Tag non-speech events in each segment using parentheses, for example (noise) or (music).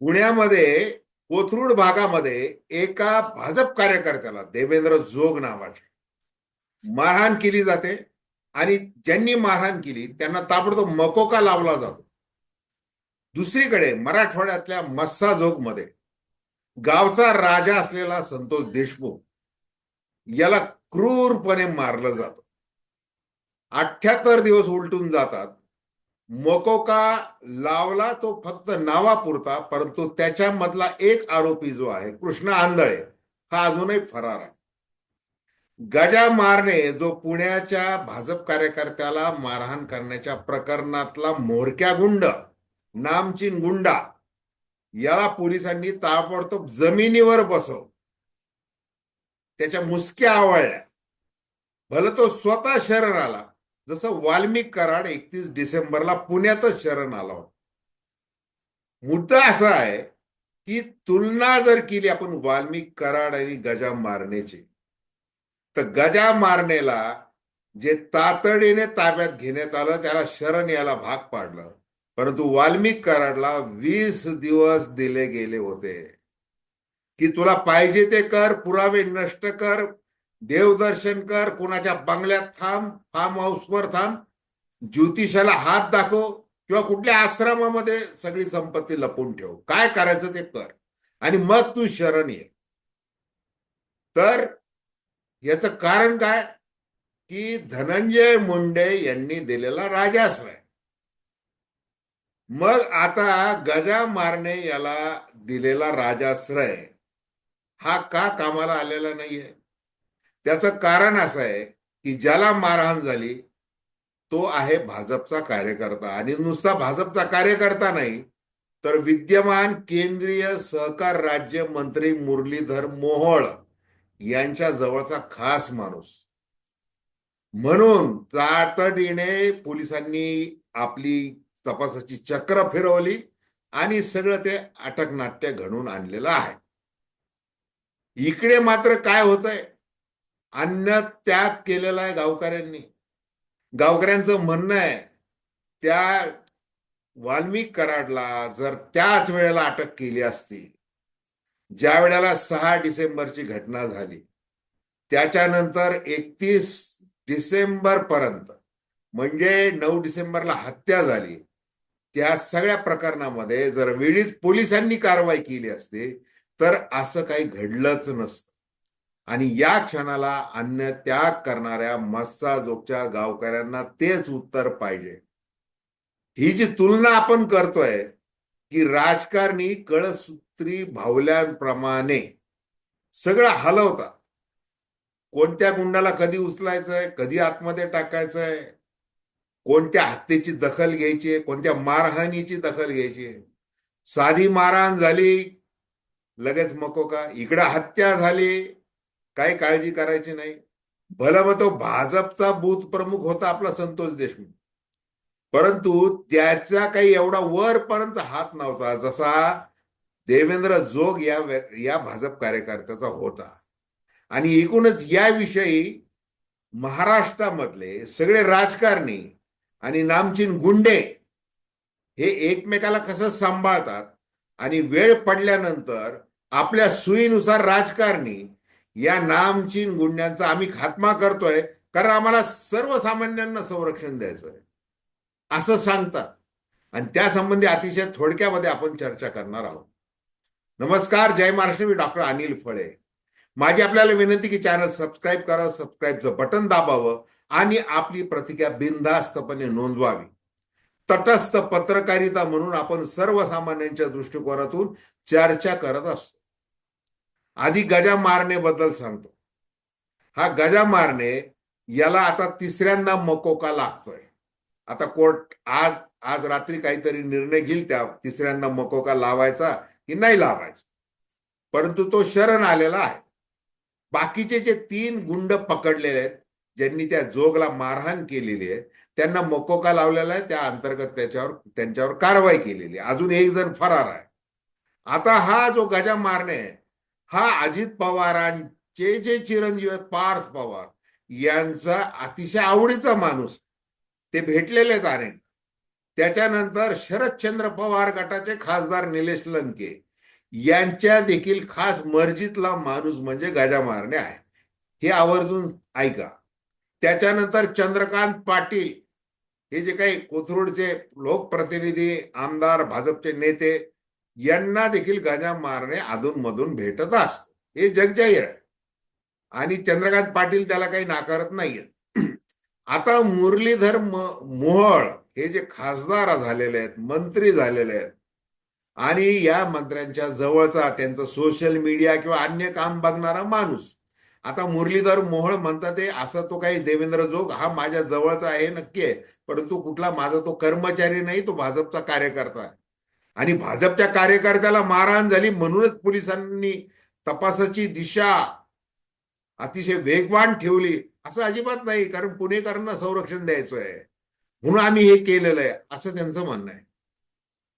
पुण्यामध्ये कोथरूड भागामध्ये एका भाजप कार्यकर्त्याला देवेंद्र जोग नावाचे. मारहाण केली जाते आणि ज्यांनी मारहाण केली त्यांना ताबडतोब मकोका लावला जातो. दुसरीकडे मराठवाड्यातल्या मस्सा मध्ये गावचा राजा असलेला संतोष देशमुख याला क्रूरपणे मारलं जात. अठ्याहत्तर दिवस उलटून जातात. मकोका लावला तो फक्त नावापुरता परंतु त्याच्यामधला एक आरोपी जो आहे कृष्ण आंधळे हा अजूनही फरार आहे. गजा मारणे जो पुण्याच्या भाजप कार्यकर्त्याला मारहाण करण्याच्या प्रकरणातला मोरक्या गुंड नामचीन गुंडा याला पोलिसांनी ताबडतोब जमिनीवर बसव त्याच्या मुसक्या आवळल्या. भलं तो स्वतः शरण आला जसं वाल्मिक कराड एकतीस डिसेंबरला पुण्यातच शरण आला होता. मुद्दा असा आहे की तुलना जर केली आपण वाल्मिक कराड आणि गजा मारण्याची तर गजा मारण्याला जे तातडीने ताब्यात घेण्यात आलं त्याला शरण याला भाग पाडलं. परंतु वाल्मिक कराडला वीस दिवस दिले गेले होते. की तुला पाहिजे ते कर पुरावे नष्ट कर देवदर्शन कर कोणाच्या बंगल्यात थांब फार्म हाऊसवर थांब. ज्योतिषाला हात दाखव किंवा कुठल्या आश्रमामध्ये सगळी संपत्ती लपून ठेव. काय करायचं ते कर. आणि मग तू शरण ये. तर याचं कारण काय? की धनंजय मुंडे यांनी दिलेला राजाश्रय. मग आता गजा मारणे याला दिलेला राजाश्रय हा का कामाला आलेला नाहीये? त्याचं कारण असं आहे की ज्याला मारहाण झाली तो आहे भाजपचा कार्यकर्ता. आणि नुसता भाजपचा कार्यकर्ता नाही तर विद्यमान केंद्रीय सहकार राज्य मंत्री मुरलीधर मोहोळ यांच्या जवळचा खास माणूस. म्हणून तातडीने पोलिसांनी आपली तपासाची चक्र फिरवली आणि सगळं ते अटक नाट्य घडून आणलेलं आहे. इकडे मात्र काय होतंय? अन्न त्याग केलेला आहे गावकऱ्यांनी. गावकऱ्यांचं म्हणणं आहे त्या वाल्मिक कराडला जर त्याच वेळेला अटक केली असती ज्या वेळेला सहा डिसेंबरची घटना झाली त्याच्यानंतर एकतीस डिसेंबर पर्यंत म्हणजे नऊ डिसेंबरला हत्या झाली त्या सगळ्या प्रकरणामध्ये जर वेळीच पोलिसांनी कारवाई केली असते तर असं काही घडलंच नसतं. आणि या क्षणाला अन्न त्याग करणाऱ्या मस्साजोगच्या गावकऱ्यांना तेच उत्तर पाहिजे. ही जी तुलना आपण करतोय की राजकारणी कळसूत्री भावल्यांप्रमाणे सगळं हलवतात. कोणत्या गुंडाला कधी उचलायचंय कधी आतमध्ये टाकायचंय कोणत्या हत्येची दखल घ्यायची कोणत्या मारहाणीची दखल घ्यायची. साधी मारहाण झाली लगेच मकोका इकडं हत्या झाली काही काळजी करायची नाही. भलं मग तो भाजपचा बूथ प्रमुख होता आपला संतोष देशमुख. परंतु त्याचा काही एवढा वरपर्यंत हात नव्हता जसा देवेंद्र जोग या या भाजप कार्यकर्त्याचा होता. आणि एकूणच याविषयी महाराष्ट्रामधले सगळे राजकारणी आणि नामचीन गुंडे हे एकमेकाला कसं सांभाळतात आणि वेळ पडल्यानंतर आपल्या सुईनुसार राजकारणी या नामचीन गुंड्यांचा आम्ही खात्मा करतोय कारण आम्हाला सर्वसामान्यांना संरक्षण द्यायचंय. असं सांगतात. आणि त्या संबंधी अतिशय थोडक्यामध्ये आपण चर्चा करणार आहोत. नमस्कार जय महाराष्ट्र. मी डॉक्टर अनिल फळे. माझी आपल्याला विनंती की चॅनल सबस्क्राईब करा सबस्क्राईबचं बटन दाबावं आणि आपली प्रतिक्रिया बिनधास्तपणे नोंदवावी. तटस्थ पत्रकारिता म्हणून आपण सर्वसामान्यांच्या दृष्टिकोनातून चर्चा करत असतो. आधी गजा मारणे बद्दल सांगतो. हा गजा मारणे याला आता तिसऱ्यांदा मकोका लागतोय. आता कोर्ट आज आज रात्री काहीतरी निर्णय घेईल त्या तिसऱ्यांदा मकोका लावायचा की नाही लावायचा. परंतु तो शरण आलेला आहे. बाकीचे जे तीन गुंड पकडलेले आहेत ज्यांनी त्या जोगला मारहाण केलेली आहे त्यांना मकोका लावलेला आहे त्या अंतर्गत त्याच्यावर त्यांच्यावर कारवाई केलेली आहे. अजून एक जण फरार आहे. आता हा जो गजा मारणे आहे हा अजित पवारांचे जे चिरंजीव आहेत पार्थ पवार यांचा अतिशय आवडीचा माणूस. ते भेटलेलेच आहेत त्याच्यानंतर शरदचंद्र पवार गटाचे खासदार निलेश लंके यांच्या देखील खास मर्जीतला माणूस म्हणजे गजा मारणे आहे हे आवर्जून ऐका. त्याच्यानंतर चंद्रकांत पाटील हे जे काही कोथरूडचे लोकप्रतिनिधी आमदार भाजपचे नेते यांना देखील गजा मारणे अधूनमधून भेटत असत. हे जगजाहीर आहे. आणि चंद्रकांत पाटील त्याला काही नाकारत नाहीये. (clears throat) आता मुरलीधर मोहळ हे जे खासदार झालेले आहेत मंत्री झालेले आहेत आणि या मंत्र्यांच्या जवळचा त्यांचं सोशल मीडिया किंवा अन्य काम बघणारा माणूस. आता मुरलीधर मोहळ म्हणतात ते असं तो काही देवेंद्र जोग हा माझ्या जवळचा आहे नक्की आहे. परंतु कुठला माझा तो कर्मचारी नाही तो भाजपचा कार्यकर्ता आहे. आणि भाजपच्या कार्यकर्त्याला मारहाण झाली म्हणूनच पोलिसांनी तपासाची दिशा अतिशय वेगवान ठेवली. असं अजिबात नाही कारण पुणेकरांना संरक्षण द्यायचं आहे. म्हणून आम्ही हे केलेलं आहे असं त्यांचं म्हणणं आहे.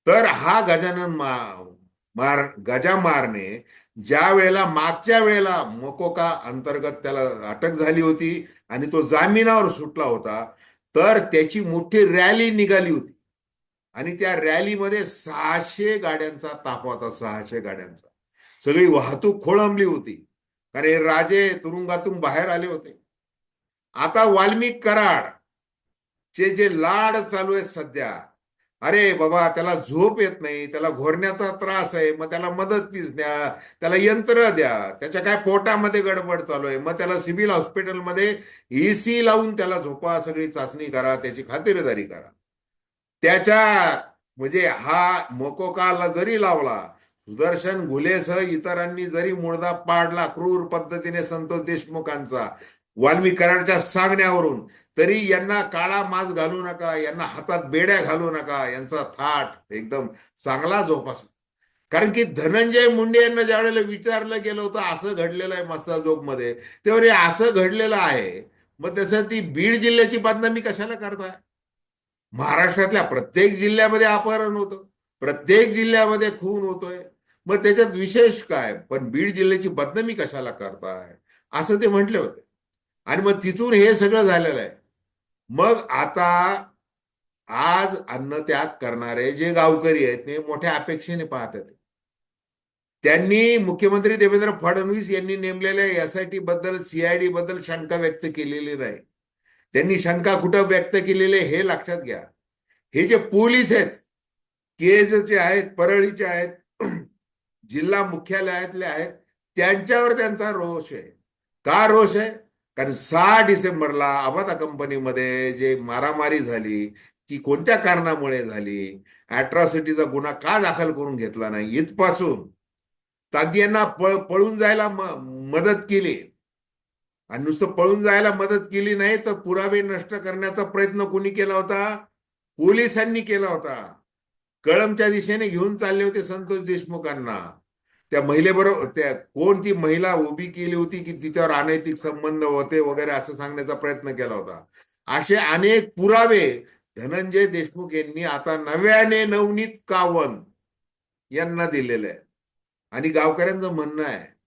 तर हा गजानन मार गजा मारने ज्या वेळेला मागच्या वेळेला मोकोका अंतर्गत त्याला अटक झाली होती आणि तो जामिनावर सुटला होता तर त्याची मोठी रॅली निघाली होती. आणि त्या रॅलीमध्ये सहाशे गाड्यांचा ताप होता सहाशे गाड्यांचा. सगळी वाहतूक खोळंबली होती. कारण राजे तुरुंगातून बाहेर आले होते. आता वाल्मिक कराड चे जे लाड चालू आहेत सध्या अरे बाबा त्याला झोप येत नाही त्याला घोरण्याचा त्रास आहे मग त्याला मदतीच द्या त्याला यंत्र द्या त्याच्या काय पोटामध्ये गडबड चालू आहे मग त्याला सिव्हिल हॉस्पिटलमध्ये एसी लावून त्याला झोपा सगळी चाचणी करा त्याची खातिरदारी करा. त्याच्या म्हणजे हा मोकोकाला जरी लावला सुदर्शन घुलेसह इतरांनी जरी मुळदा पाडला क्रूर पद्धतीने संतोष देशमुखांचा वाल्मिक कराडच्या सांगण्यावरून तरी यांना काळा मास घालू नका यांना हातात बेड्या घालू नका यांचा थाट एकदम चांगला जोपास. कारण की धनंजय मुंडे यांना ज्या वेळेला विचारलं गेलं होतं असं घडलेलं आहे मस्सा जोगमध्ये तेव्हा रे असं घडलेलं आहे मग त्यासाठी बीड जिल्ह्याची बदनामी कशाला करताय? महाराष्ट्रातल्या प्रत्येक जिल्ह्यामध्ये अपहरण होतं. प्रत्येक जिल्ह्यामध्ये खून होतोय. मग त्याच्यात विशेष काय? पण बीड जिल्ह्याची बदनामी कशाला करताय? असं ते म्हटले होते. आणि मग तिथून हे सगळं झालेलं आहे. मग आता आज अन्न त्याग करणारे जे गावकरी आहेत ते मोठ्या अपेक्षेने पाहत आहेत. त्यांनी मुख्यमंत्री देवेंद्र फडणवीस यांनी नेमलेल्या एसआयटी बद्दल सीआयडी बद्दल शंका व्यक्त केलेली नाही. त्यांनी शंका कुठं व्यक्त केलेले हे लक्षात घ्या. हे जे पोलीस आहेत केजचे आहेत परळीचे आहेत (clears throat) जिल्हा मुख्यालयातले आहेत त्यांच्यावर त्यांचा रोष आहे. का रोष आहे? कारण सहा डिसेंबरला आबादा कंपनीमध्ये जे मारामारी झाली ती कोणत्या कारणामुळे झाली? अॅट्रॉसिटीचा गुन्हा का दाखल करून घेतला नाही? इथपासून तागी यांना पळ पळून जायला मदत केली. आणि नुसतं पळून जायला मदत केली नाही तर पुरावे नष्ट करण्याचा प्रयत्न कोणी केला होता? पोलिसांनी केला होता. कळमच्या दिशेने घेऊन चालले होते संतोष देशमुखांना. त्या महिलेबरोबर त्या कोण ती महिला उभी केली होती की तिच्यावर अनैतिक संबंध होते वगैरे असं सांगण्याचा प्रयत्न केला होता. असे अनेक पुरावे धनंजय देशमुख यांनी आता नव्याने नवनीत कावन यांना दिलेले आहे आणि गावकऱ्यांचं म्हणणं आहे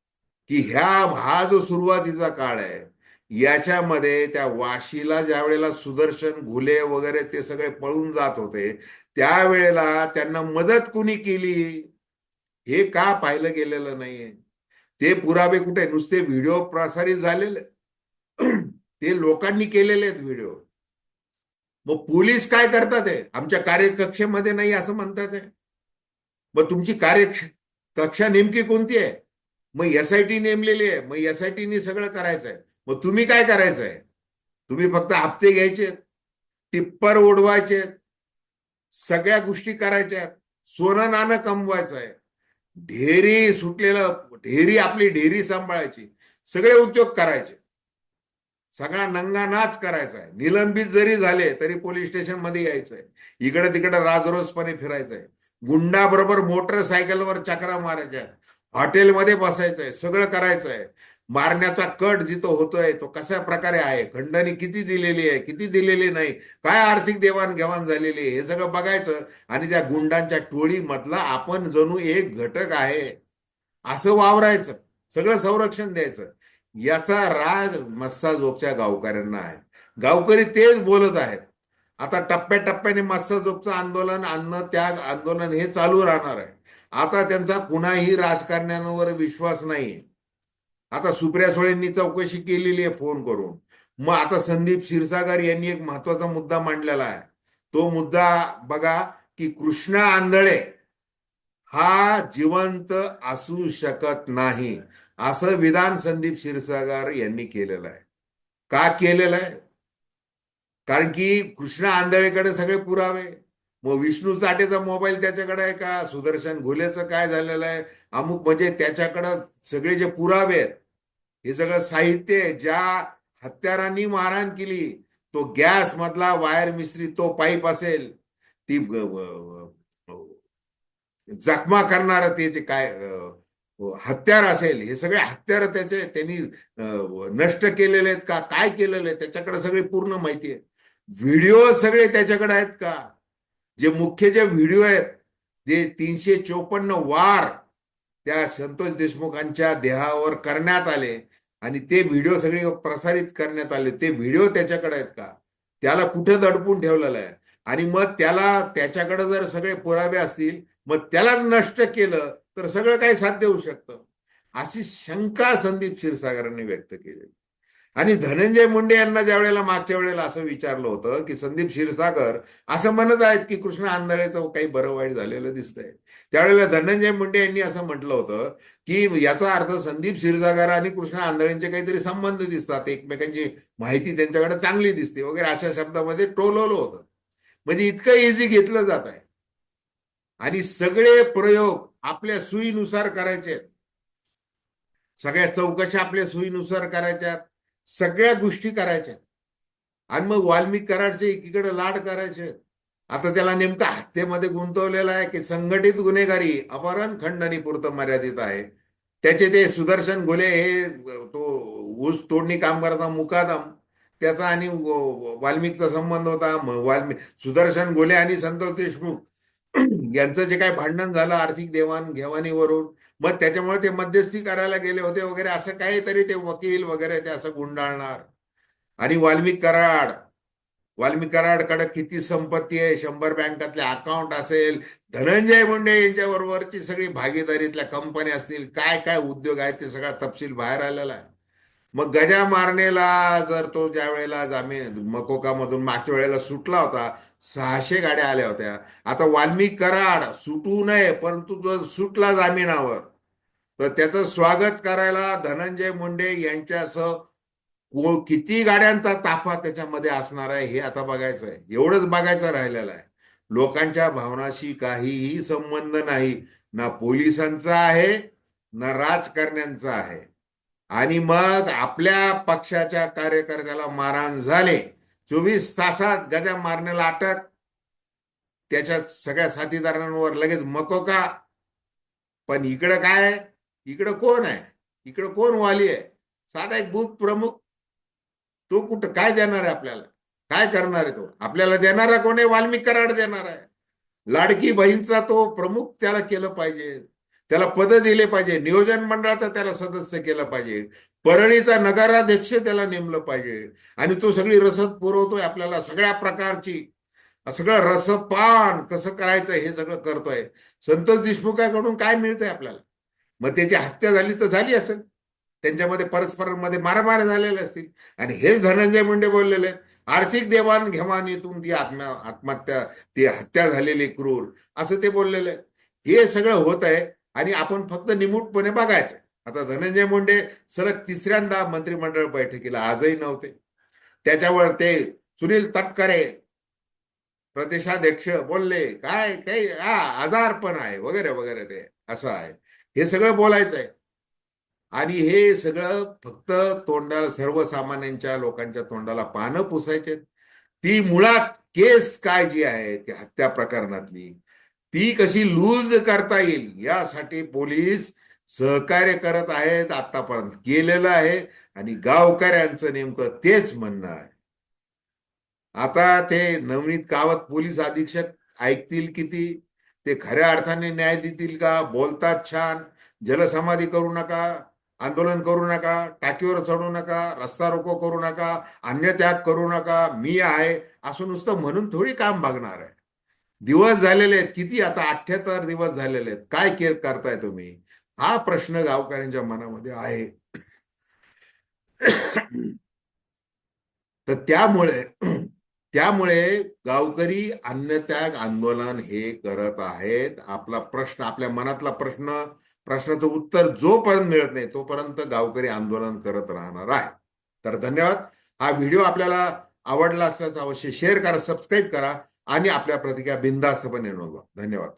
की ह्या हा जो सुरुवातीचा काळ आहे याच्यामध्ये त्या वाशीला ज्या वेळेला सुदर्शन घुले वगैरे ते सगळे पळून जात होते त्यावेळेला त्यांना मदत कुणी केली? हे का पाहिलं गेलेलं नाहीये? ते पुरावे कुठे? नुसते व्हिडिओ प्रसारित झालेले. ते लोकांनी केलेले आहेत व्हिडिओ. मग पोलीस काय करतात आहे आमच्या कार्यकक्षेमध्ये नाही असं म्हणतात आहे मग तुमची कार्य कक्षा नेमकी कोणती आहे? मग एस आय टी नेमलेली आहे. मग एस आय एसआयटीनी सगळं करायचं आहे मग तुम्ही काय करायचं आहे तुम्ही फक्त हप्ते घ्यायचे टिप्पर ओढवायचे सगळ्या गोष्टी करायच्या सोनं नाणं कमवायचं आहे ढेरी सुटलेलं ढेरी आपली ढेरी सांभाळायची. सगळे उद्योग करायचे. सगळा नंगा नाच करायचा आहे निलंबित जरी झाले तरी पोलीस स्टेशनमध्ये यायचंय. इकडे तिकडे राजरोसपणे फिरायचंय. गुंडाबरोबर मोटरसायकलवर चक्रा मारायच्या. हॉटेलमध्ये बसायचंय सगळं करायचंय. मारण्याचा कट जिथं होतोय तो कशा प्रकारे आहे? खंडणी किती दिलेली आहे किती दिलेली नाही? काय आर्थिक देवाणघेवाण झालेली आहे? हे सगळं बघायचं आणि त्या गुंडांच्या टोळीमधला आपण जणू एक घटक आहे. असं वावरायचं. सगळं संरक्षण द्यायचं. याचा राग मस्साजोगच्या गावकऱ्यांना आहे. गावकरी तेच बोलत आहेत. आता टप्प्याटप्प्याने मस्साजोगचं आंदोलन अन्न त्याग आंदोलन हे चालू राहणार आहे. आता त्यांचा कुणाही राजकारण्यांवर विश्वास नाहीये. आता सुप्रिया सुळेंनी चौकशी केलेली आहे फोन करून. मग आता संदीप क्षीरसागर यांनी एक महत्त्वाचा मुद्दा मांडलेला आहे. तो मुद्दा बघा की कृष्णा आंधळे हा जिवंत असू शकत नाही असं विधान संदीप क्षीरसागर यांनी केलेलं आहे. का केलेलं आहे? कारण की कृष्णा आंधळेकडे सगळे पुरावे. मग विष्णू चाटेचा मोबाईल त्याच्याकडे आहे का? सुदर्शन घोलेचं काय झालेलं आहे? अमुक म्हणजे त्याच्याकडं सगळे जे पुरावे आहेत हे सगळं साहित्य आहे, ज्या हत्यारांनी मारहाण केली तो गॅस मधला वायर मिस्त्री तो पाईप असेल ती जखमा करणार ते जे काय हत्यार असेल हे सगळे हत्यार त्याचे त्यांनी नष्ट केलेले आहेत का? काय केलेलं आहे त्याच्याकडे सगळी पूर्ण माहिती आहे. व्हिडिओ सगळे त्याच्याकडे आहेत का? जे मुख्य जे व्हिडिओ आहेत जे तीनशे चोपन्न वार त्या संतोष देशमुखांच्या देहावर करण्यात आले आणि ते व्हिडिओ सगळे प्रसारित करण्यात आले ते व्हिडिओ त्याच्याकडे आहेत का? त्याला कुठं दडपून ठेवलेलं आहे? आणि मग त्याला त्याच्याकडे जर सगळे पुरावे असतील मग त्यालाच नष्ट केलं तर सगळं काही साध्य होऊ शकतं. अशी शंका संदीप क्षीरसागरांनी व्यक्त केली आणि धनंजय मुंडे यांना ज्या वेळेला मागच्या वेळेला असं विचारलं होतं की संदीप क्षीरसागर असं म्हणत आहेत की कृष्ण आंधळेचं काही बरं वाईट झालेलं दिसतंय. त्यावेळेला धनंजय मुंडे यांनी असं म्हटलं होतं की याचा अर्थ संदीप क्षीरसागर आणि कृष्ण आंधळेंचे काहीतरी संबंध दिसतात एकमेकांची माहिती त्यांच्याकडे चांगली दिसते वगैरे अशा शब्दामध्ये टोलवलं होतं. म्हणजे इतकं इझी घेतलं जात आहे. आणि सगळे प्रयोग आपल्या सुईनुसार करायचे सगळ्या चौकशा आपल्या सुईनुसार करायच्या सगळ्या गोष्टी करायच्या. आणि मग वाल्मिक कराडचे एकीकडे लाड करायचे. आता त्याला नेमका हत्येमध्ये गुंतवलेला आहे की संघटित गुन्हेगारी अपहरण खंडणी पुरतं मर्यादित आहे. त्याचे ते सुदर्शन घोले हे तो ऊस तोडणी काम करता मुकादम. त्याचा आणि वाल्मिकचा संबंध होता. वाल्मिक सुदर्शन घोले आणि संतोष देशमुख (clears throat) यांचं जे काही भांडण झालं आर्थिक देवाण घेवाणीवरून मग त्याच्यामुळे ते मध्यस्थी करायला गेले होते वगैरे असं काहीतरी ते वकील वगैरे ते असं गुंडाळणार. आणि वाल्मिक कराड वाल्मिक कराडकडे किती संपत्ती आहे शंभर बँकातले अकाउंट असेल धनंजय मुंडे यांच्याबरोबरची सगळी भागीदारीतल्या कंपन्या असतील काय काय उद्योग आहेत ते सगळा तपशील बाहेर आलेला आहे. मग गजा मारणेला जर तो ज्या वेळेला जामीन मकोकामधून मागच्या वेळेला सुटला होता सहाशे गाड्या आल्या होत्या. आता वाल्मिक कराड सुटू नये परंतु जर सुटला जामिनावर तर त्याचं स्वागत करायला धनंजय मुंडे यांच्यासह को- किती गाड्यांचा ताफा त्याच्यामध्ये असणार आहे हे आता बघायचं आहे. एवढंच बघायचं राहिलेलं आहे. लोकांच्या भावनाशी काहीही संबंध नाही. ना पोलिसांचा आहे ना राजकारण्यांचा आहे. आणि मग आपल्या पक्षाच्या कार्यकर्त्याला मारहाण झाले. चोवीस तासात गजा मारण्याला अटक. त्याच्या सगळ्या साथीदारांवर लगेच मकोका पण इकडं काय? इकडं कोण आहे? इकडं कोण वाली आहे? साधा एक बूथ प्रमुख. तो कुठं काय देणार आहे आपल्याला? काय करणार आहे तो? आपल्याला देणारा कोण आहे? वाल्मिक कराड देणार आहे. लाडकी बहीणचा तो प्रमुख त्याला केलं पाहिजे. त्याला पद दिले पाहिजे. नियोजन मंडळाचा त्याला सदस्य केलं पाहिजे. परळीचा नगराध्यक्ष त्याला नेमलं पाहिजे. आणि तो सगळी रसद पुरवतोय आपल्याला सगळ्या प्रकारची. सगळं रसपान कसं करायचं हे सगळं करतोय. संतोष देशमुखाकडून काय मिळतंय आपल्याला? मग त्याची हत्या झाली तर झाली असेल. त्यांच्यामध्ये परस्परांमध्ये मारामार झालेल्या असतील. आणि हेच धनंजय मुंडे बोललेले आहेत. आर्थिक देवाणघेवाणीतून ती आत्मा आत्महत्या ती हत्या झालेली क्रूर. असं ते बोललेले आहेत. हे सगळं होत आहे आणि आपण फक्त निमूटपणे बघायचं. आता धनंजय मुंडे सलग तिसऱ्यांदा मंत्रिमंडळ बैठकीला आजही नव्हते. त्याच्यावर ते सुनील तटकरे प्रदेशाध्यक्ष बोलले काय काही हा आजार पण आहे वगैरे वगैरे ते असं आहे. हे सगळं बोलायचं आहे. आणि हे सगळं फक्त तोंडाला सर्वसामान्यांच्या लोकांच्या तोंडाला पानं पुसायचे ती मुळात केस काय जी आहे ती हत्या प्रकरणातली ती कशी लूज करता येईल यासाठी पोलीस सहकार्य करत आहेत आतापर्यंत. केलेलं आहे आणि गावकऱ्यांचं नेमकं तेच म्हणणं आहे. आता ते नवनीत कावत पोलीस अधीक्षक ऐकतील किती? ते खऱ्या अर्थाने न्याय देतील का? बोलतात छान. जलसमाधी करू नका आंदोलन करू नका टाकीवर चढू नका रस्ता रोको करू नका अन्नत्याग करू नका मी आहे. असं नुसतं म्हणून थोडी काम भागणार आहे. दिवस झालेले आहेत. किती आता अठ्ठ्याहत्तर दिवस झालेले आहेत. काय के करताय तुम्ही? हा प्रश्न गावकऱ्यांच्या मनामध्ये आहे. तर त्यामुळे त्यामुळे गावकरी अन्नत्याग आंदोलन हे करत आहेत. आपला प्रश्न आपल्या मनातला प्रश्न प्रश्नाचं उत्तर जोपर्यंत मिळत नाही तोपर्यंत गावकरी आंदोलन करत राहणार आहे. तर धन्यवाद. हा व्हिडिओ आपल्याला आवडला असल्यास अवश्य शेअर करा सबस्क्राईब करा. आणि आपल्या प्रतिक्रिया बिंदास्तपणे नोंदवा धन्यवाद.